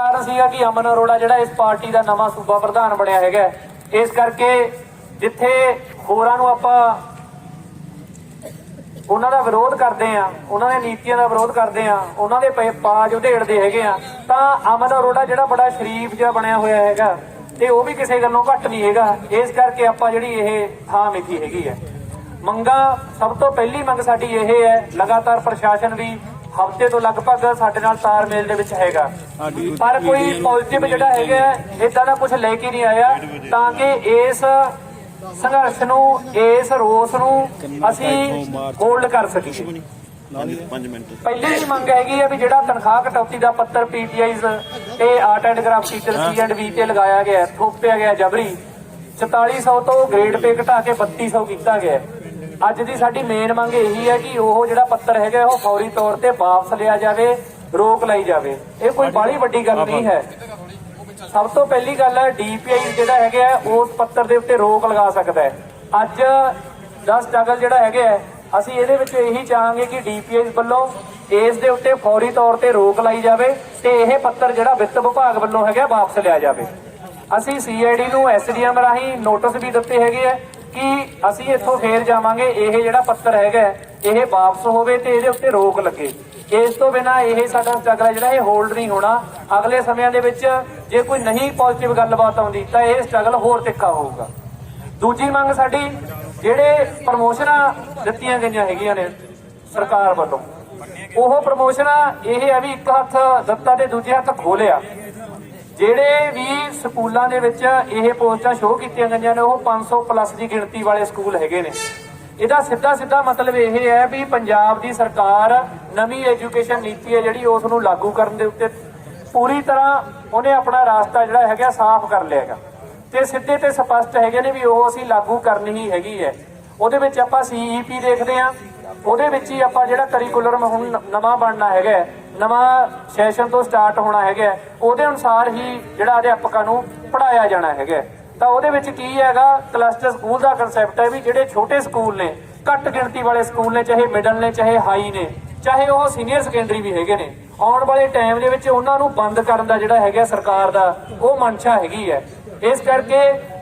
ਕਾਰਨ ਸੀਗਾ ਕਿ ਅਮਨ ਅਰੋੜਾ ਜਿਹੜਾ ਇਸ ਪਾਰਟੀ ਦਾ ਨਵਾਂ ਸੂਬਾ ਪ੍ਰਧਾਨ ਬਣਿਆ ਹੈਗਾ ਇਸ ਕਰਕੇ ਜਿੱਥੇ ਹੋਰਾਂ ਨੂੰ ਆਪਾਂ ਉਹਨਾਂ ਦਾ ਵਿਰੋਧ ਕਰਦੇ ਆ ਉਹਨਾਂ ਦੇ ਨੀਤੀਆਂ ਦਾ ਵਿਰੋਧ ਕਰਦੇ ਆ ਉਹਨਾਂ ਦੇ ਪਾਜ ਉਧੇੜਦੇ ਹੈਗੇ ਆ ਤਾਂ ਅਮਨ ਅਰੋੜਾ ਜਿਹੜਾ ਬੜਾ ਸ਼ਰੀਫ ਜਿਹਾ ਬਣਿਆ ਹੋਇਆ ਹੈਗਾ ਤੇ ਉਹ ਵੀ ਕਿਸੇ ਗੱਲੋਂ ਘੱਟ ਨਹੀਂ ਹੈਗਾ। ਇਸ ਕਰਕੇ ਆਪਾਂ ਜਿਹੜੀ ਇਹ ਥਾਂ ਮਿੱਥੀ ਹੈਗੀ ਹੈ। ਮੰਗਾ ਸਭ ਤੋਂ ਪਹਿਲੀ ਮੰਗ ਸਾਡੀ ਇਹ ਹੈ, ਲਗਾਤਾਰ ਪ੍ਰਸ਼ਾਸਨ ਵੀ ਹਫ਼ਤੇ ਤੋਂ ਲਗਭਗ ਸਾਡੇ ਨਾਲ ਤਾਰਮੇਲ ਦੇ ਵਿੱਚ ਹੈਗਾ। ਪਰ ਕੋਈ ਪੋਜ਼ਿਟਿਵ ਜਿਹੜਾ ਹੈਗਾ ਇਦਾਂ ਦਾ ਕੁਝ ਲੈ ਕੇ ਨਹੀਂ ਆਇਆ ਤਾਂ ਕਿ ਇਸ ਸੰਘਰਸ਼ ਨੂੰ ਇਸ ਰੋਸ ਨੂੰ ਅਸੀਂ ਹੋਲਡ ਕਰ ਸਕੀਏ। 5 ਮਿੰਟ। ਪਹਿਲੀ ਹੀ ਮੰਗ ਹੈਗੀ ਹੈ ਵੀ ਜਿਹੜਾ ਤਨਖਾਹ ਕਟੌਤੀ ਦਾ ਪੱਤਰ ਪੀਟੀਆਈਜ਼ ਤੇ art and craft teacher C and V ਤੇ ਲਗਾਇਆ ਗਿਆ ਥੋਪਿਆ ਗਿਆ ਜਬਰੀ 4400 ਤੋਂ ਗ੍ਰੇਡ ਪੇ ਘਟਾ ਕੇ 3200 ਕੀਤਾ ਗਿਆ। ਅੱਜ ਦੀ ਸਾਡੀ ਮੇਨ ਮੰਗ ਇਹੀ ਹੈ ਕਿ ਉਹ ਜਿਹੜਾ ਪੱਤਰ ਹੈਗਾ ਉਹ ਫੌਰੀ ਤੌਰ ਤੇ ਵਾਪਸ ਲਿਆ ਜਾਵੇ ਰੋਕ ਲਈ ਜਾਵੇ। ਇਹ ਕੋਈ ਬਾਹਲੀ ਵੱਡੀ ਗੱਲ ਨਹੀਂ ਹੈ। ਸਭ ਤੋਂ ਪਹਿਲੀ ਗੱਲ ਹੈ ਡੀਪੀਆਈ ਜਿਹੜਾ ਹੈਗਾ ਉਸ ਪੱਤਰ ਦੇ ਉੱਤੇ ਰੋਕ ਲਗਾ ਸਕਦਾ ਹੈ। ਅੱਜ ਦਾ ਸਟਰਗਲ ਜਿਹੜਾ ਹੈਗਾ ਅਸੀਂ ਇਹਦੇ ਵਿੱਚ ਇਹੀ ਚਾਹਾਂਗੇ ਕਿ ਡੀਪੀਆਈ ਵੱਲੋਂ ਇਸ ਦੇ ਉੱਤੇ ਫੌਰੀ ਤੌਰ ਤੇ ਰੋਕ ਲਾਈ ਜਾਵੇ ਤੇ ਇਹ ਪੱਤਰ ਜਿਹੜਾ ਵਿੱਤ ਵਿਭਾਗ ਵੱਲੋਂ ਹੈਗਾ ਵਾਪਸ ਲਿਆ ਜਾਵੇ। ਅਸੀਂ ਸੀਆਈਡੀ ਨੂੰ ਐਸਡੀਐਮ ਰਾਹੀਂ ਨੋਟਿਸ ਵੀ ਦਿੱਤੇ ਹੈਗੇ ਆ ਕਿ ਅਸੀਂ ਇੱਥੋਂ ਫੇਰ ਜਾਵਾਂਗੇ, ਇਹ ਜਿਹੜਾ ਪੱਤਰ ਹੈਗਾ, ਇਹ ਵਾਪਸ ਹੋਵੇ ਤੇ ਇਹਦੇ ਉੱਤੇ ਰੋਕ ਲੱਗੇ। ਇਸ ਤੋਂ ਬਿਨਾ ਇਹ ਸਾਡਾ ਸਟਰਗਲ ਹੈ ਜਿਹੜਾ, ਇਹ ਹੋਲਡ ਨਹੀਂ ਹੋਣਾ। ਅਗਲੇ ਸਮਿਆਂ ਦੇ ਵਿੱਚ ਜੇ ਕੋਈ ਨਹੀਂ ਪੋਜ਼ਿਟਿਵ ਗੱਲਬਾਤ ਆਉਂਦੀ, ਤਾਂ ਇਹ ਸਟਰਗਲ ਹੋਰ ਤਿੱਖਾ ਹੋਊਗਾ। ਦੂਜੀ ਮੰਗ ਸਾਡੀ, ਜਿਹੜੇ ਪ੍ਰਮੋਸ਼ਨਾਂ ਦਿੱਤੀਆਂ ਗਈਆਂ ਹੈਗੀਆਂ ਨੇ ਸਰਕਾਰ ਵੱਲੋਂ, ਉਹ ਪ੍ਰਮੋਸ਼ਨਾਂ ਇਹ ਹੈ ਵੀ ਇੱਕ ਹੱਥ ਦਿੱਤਾ ਤੇ ਦੂਜੇ ਹੱਥ ਖੋਲਿਆ ਜਿਹੜੇ ਵੀ ਸਕੂਲਾਂ ਦੇ ਵਿੱਚ ਇਹ ਪੋਸਟਾਂ ਸ਼ੋਅ ਕੀਤੀਆਂ ਗਈਆਂ ਨੇ, ਉਹ 500 ਪਲੱਸ ਦੀ ਗਿਣਤੀ ਵਾਲੇ ਸਕੂਲ ਹੈਗੇ ਨੇ। ਇਹਦਾ ਸਿੱਧਾ ਸਿੱਧਾ ਮਤਲਬ ਇਹ ਹੈ ਵੀ ਪੰਜਾਬ ਦੀ ਸਰਕਾਰ ਨਵੀਂ ਐਜੂਕੇਸ਼ਨ ਨੀਤੀ ਹੈ ਜਿਹੜੀ ਉਸ ਨੂੰ ਲਾਗੂ ਕਰਨ ਦੇ ਉੱਤੇ ਪੂਰੀ ਤਰ੍ਹਾਂ ਉਹਨੇ ਆਪਣਾ ਰਾਸਤਾ ਜਿਹੜਾ ਹੈਗਾ ਸਾਫ਼ ਕਰ ਲਿਆ ਹੈਗਾ। ਤੇ ਸਿੱਧੇ ਤੇ ਸਪਸ਼ਟ ਹੈਗੇ ਨੇ ਵੀ ਉਹ ਅਸੀਂ ਲਾਗੂ ਕਰਨੀ ਹੀ ਹੈਗੀ ਹੈ। ਉਹਦੇ ਵਿੱਚ ਆਪਾਂ ਸੀਈਪੀ ਦੇਖਦੇ ਆ ਉਹਦੇ ਵਿੱਚ ਹੀ ਆਪਾਂ ਜਿਹੜਾ ਕਰਿਕੂਲਮ ਹੁਣ ਨਵਾਂ ਬਣਨਾ ਹੈਗਾ ਨਵਾਂ ਸੈਸ਼ਨ ਤੋਂ ਸਟਾਰਟ ਹੋਣਾ ਹੈਗਾ ਉਹਦੇ ਅਨੁਸਾਰ ਹੀ ਜਿਹੜਾ ਅਧਿਆਪਕਾਂ ਨੂੰ ਪੜਾਇਆ ਜਾਣਾ ਹੈਗਾ ਤਾਂ ਉਹਦੇ ਵਿੱਚ ਕੀ ਹੈਗਾ ਕਲਸਟਰ ਸਕੂਲ ਦਾ ਕਨਸੈਪਟ ਹੈ ਵੀ ਜਿਹੜੇ ਛੋਟੇ ਸਕੂਲ ਨੇ, ਘੱਟ ਗਿਣਤੀ ਵਾਲੇ ਸਕੂਲ ਨੇ, ਚਾਹੇ ਮਿਡਲ ਨੇ, ਚਾਹੇ ਹਾਈ ਨੇ, ਚਾਹੇ ਉਹ ਸੀਨੀਅਰ ਸੈਕੰਡਰੀ ਵੀ ਹੈਗੇ ਨੇ, ਆਉਣ ਵਾਲੇ ਟਾਈਮ ਦੇ ਵਿੱਚ ਉਹਨਾਂ ਨੂੰ ਬੰਦ ਕਰਨ ਦਾ ਜਿਹੜਾ ਹੈਗਾ ਸਰਕਾਰ ਦਾ, ਉਹ ਮਨਸ਼ਾ ਹੈਗੀ ਹੈ। ਇਸ ਕਰਕੇ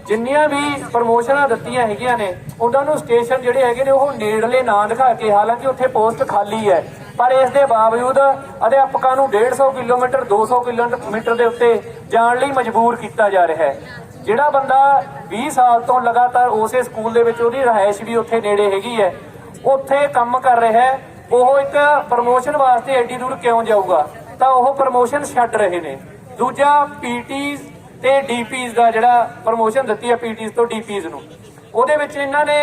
ਜਿੰਨੀਆਂ ਵੀ ਪ੍ਰਮੋਸ਼ਨਾਂ ਦਿੱਤੀਆਂ ਹੈਗੀਆਂ ਨੇ, ਉਹਨਾਂ ਨੂੰ ਸਟੇਸ਼ਨ ਜਿਹੜੇ ਹੈਗੇ ਨੇ, ਉਹ ਨੇੜਲੇ ਨਾ ਦਿਖਾ ਕੇ, ਹਾਲਾਂਕਿ ਉੱਥੇ ਪੋਸਟ ਖਾਲੀ ਹੈ, ਪਰ ਇਸ ਦੇ ਬਾਵਜੂਦ ਅਧਿਆਪਕਾਂ ਨੂੰ 150 ਕਿਲੋਮੀਟਰ 200 ਕਿਲੋਮੀਟਰ ਦੇ ਉੱਤੇ ਜਾਣ ਲਈ ਮਜਬੂਰ ਕੀਤਾ ਜਾ ਰਿਹਾ ਹੈ। ਜਿਹੜਾ ਬੰਦਾ 20 ਸਾਲ ਤੋਂ ਲਗਾਤਾਰ ਉਸੇ ਸਕੂਲ ਦੇ ਵਿੱਚ ਉਹਦੀ ਰਹਾਇਸ਼ ਵੀ ਉੱਥੇ ਨੇੜੇ ਹੈਗੀ ਹੈ, ਉੱਥੇ ਕੰਮ ਕਰ ਰਿਹਾ ਹੈ, ਉਹ ਇੱਕ ਪ੍ਰਮੋਸ਼ਨ ਵਾਸਤੇ ਐਡੀ ਦੂਰ ਕਿਉਂ ਜਾਊਗਾ? ਤਾਂ ਉਹ ਪ੍ਰਮੋਸ਼ਨ ਛੱਡ ਰਹੇ ਨੇ। ਦੂਜਾ ਪੀਟੀਜ਼ ਤੇ ਡੀਪੀਜ਼ ਦਾ ਜਿਹੜਾ ਪ੍ਰਮੋਸ਼ਨ ਦਿੱਤੀ ਹੈ ਪੀਟੀਜ਼ ਤੋਂ ਡੀਪੀਜ਼ ਨੂੰ। ਉਹਦੇ ਵਿੱਚ ਇਹਨਾਂ ਨੇ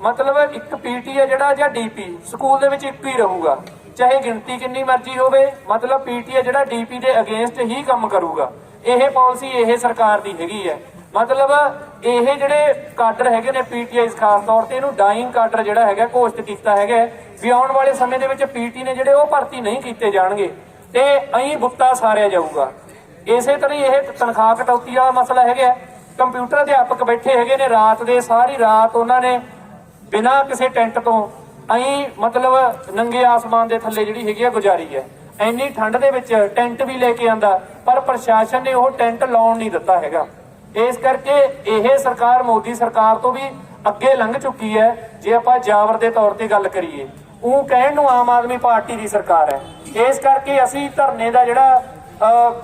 ਮਤਲਬ ਇੱਕ ਪੀਟੀ ਹੈ ਜਿਹੜਾ ਜਾਂ ਡੀਪੀ ਸਕੂਲ ਦੇ ਵਿੱਚ ਇੱਕ ਹੀ ਰਹੂਗਾ। ਚਾਹੇ ਗਿਣਤੀ ਕਿੰਨੀ ਮਰਜ਼ੀ ਹੋਵੇ, ਮਤਲਬ ਪੀਟੀ ਹੈ ਜਿਹੜਾ ਡੀਪੀ ਦੇ ਅਗੇਂਸਟ ਹੀ ਕੰਮ ਕਰੂਗਾ। ਇਹ ਪਾਲਿਸੀ ਇਹ ਸਰਕਾਰ ਦੀ ਹੈਗੀ ਹੈ ਮਤਲਬ ਇਹ ਜਿਹੜੇ ਕਾਡਰ ਹੈਗੇ ਨੇ ਪੀਟੀਆਈਸ ਖਾਸ ਤੌਰ ਤੇ ਇਹਨੂੰ ਡਾਈਂਗ ਕਾਡਰ ਜਿਹੜਾ ਹੈਗਾ, ਘੋਸ਼ਿਤ ਕੀਤਾ ਹੈਗਾ ਵੀ ਆਉਣ ਵਾਲੇ ਸਮੇਂ ਦੇ ਵਿੱਚ ਪੀਟੀ ਨੇ ਜਿਹੜੇ ਉਹ ਭਰਤੀ ਨਹੀਂ ਕੀਤੇ ਜਾਣਗੇ। ਤੇ ਅਹੀਂ ਬੁੱਤਾ ਸਾਰਿਆ ਜਾਊਗਾ। ਇਸੇ ਤਰ੍ਹਾਂ ਹੀ ਇਹ ਤਨਖਾਹ ਕਟੌਤੀ ਵਾਲਾ ਮਸਲਾ ਹੈਗਾ ਹੈ। ਕੰਪਿਊਟਰ ਅਧਿਆਪਕ ਬੈਠੇ ਹੈਗੇ ਨੇ ਰਾਤ ਦੇ, ਸਾਰੀ ਰਾਤ ਉਹਨਾਂ ਨੇ ਬਿਨਾਂ ਕਿਸੇ ਟੈਂਟ ਤੋਂ ਅਹੀਂ ਮਤਲਬ ਨੰਗੇ ਆਸਮਾਨ ਦੇ ਥੱਲੇ ਜਿਹੜੀ ਹੈਗੀ ਆ ਗੁਜ਼ਾਰੀ ਹੈ। ਇੰਨੀ ਠੰਡ ਦੇ ਵਿੱਚ ਟੈਂਟ ਵੀ ਲੈ ਕੇ ਆਂਦਾ, ਪਰ ਪ੍ਰਸ਼ਾਸਨ ਨੇ ਉਹ ਟੈਂਟ ਲਾਉਣ ਨਹੀਂ ਦਿੱਤਾ ਹੈਗਾ। ਇਸ ਕਰਕੇ ਇਹ ਸਰਕਾਰ, ਮੋਦੀ ਸਰਕਾਰ ਤੋਂ ਵੀ ਅੱਗੇ ਲੰਘ ਚੁੱਕੀ ਹੈ, ਜੇ ਆਪਾਂ ਜਾਵਰ ਦੇ ਤੌਰ ਤੇ ਗੱਲ ਕਰੀਏ। ਉਹ ਕਹਿਣ ਨੂੰ ਆਮ ਆਦਮੀ ਪਾਰਟੀ ਦੀ ਸਰਕਾਰ ਹੈ। ਇਸ ਕਰਕੇ ਅਸੀਂ ਧਰਨੇ ਦਾ ਜਿਹੜਾ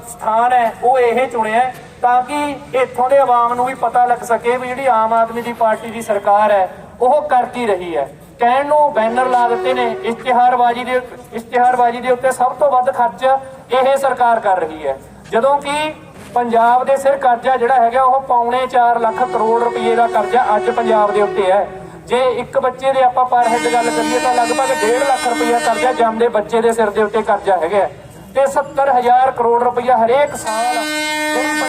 ਸਥਾਨ ਹੈ, ਉਹ ਇਹ ਚੁਣਿਆ ਤਾਂ ਕਿ ਇੱਥੋਂ ਦੇ ਆਵਾਮ ਨੂੰ ਵੀ ਪਤਾ ਲੱਗ ਸਕੇ ਵੀ ਜਿਹੜੀ ਆਮ ਆਦਮੀ ਦੀ ਪਾਰਟੀ ਦੀ ਸਰਕਾਰ ਹੈ, ਉਹ ਕਰ ਕੀ ਰਹੀ ਹੈ। ਕਹਿਣ ਨੂੰ ਬੈਨਰ ਲਾ ਦਿੱਤੇ ਨੇ, ਇਸ਼ਤਿਹਾਰਬਾਜ਼ੀ ਦੇ ਇਸ਼ਤਿਹਾਰਬਾਜ਼ੀ ਦੇ ਉੱਤੇ ਸਭ ਤੋਂ ਵੱਧ ਖਰਚ ਇਹ ਸਰਕਾਰ ਕਰ ਰਹੀ ਹੈ। ਜਦੋਂ ਕਿ ਪੰਜਾਬ ਦੇ ਸਿਰ ਕਰਜ਼ਾ ਜਿਹੜਾ ਹੈਗਾ, ਉਹ ਪੌਣੇ 4 ਲੱਖ ਕਰੋੜ ਰੁਪਏ ਦਾ ਕਰਜ਼ਾ ਅੱਜ ਪੰਜਾਬ ਦੇ ਉੱਤੇ ਹੈ। ਜੇ ਇੱਕ ਬੱਚੇ ਦੇ ਆਪਾਂ ਪਰ ਹੈਡ ਗੱਲ ਕਰੀਏ ਤਾਂ ਲਗਭਗ 1.5 ਲੱਖ ਰੁਪਏ ਕਰਜ਼ਾ ਜੰਮਦੇ ਬੱਚੇ ਦੇ ਸਿਰ ਦੇ ਉੱਤੇ ਕਰਜ਼ਾ ਹੈਗਾ ਤੇ 70000 ਕਰੋੜ ਰੁਪਇਆ ਹਰੇਕ ਸਾਲ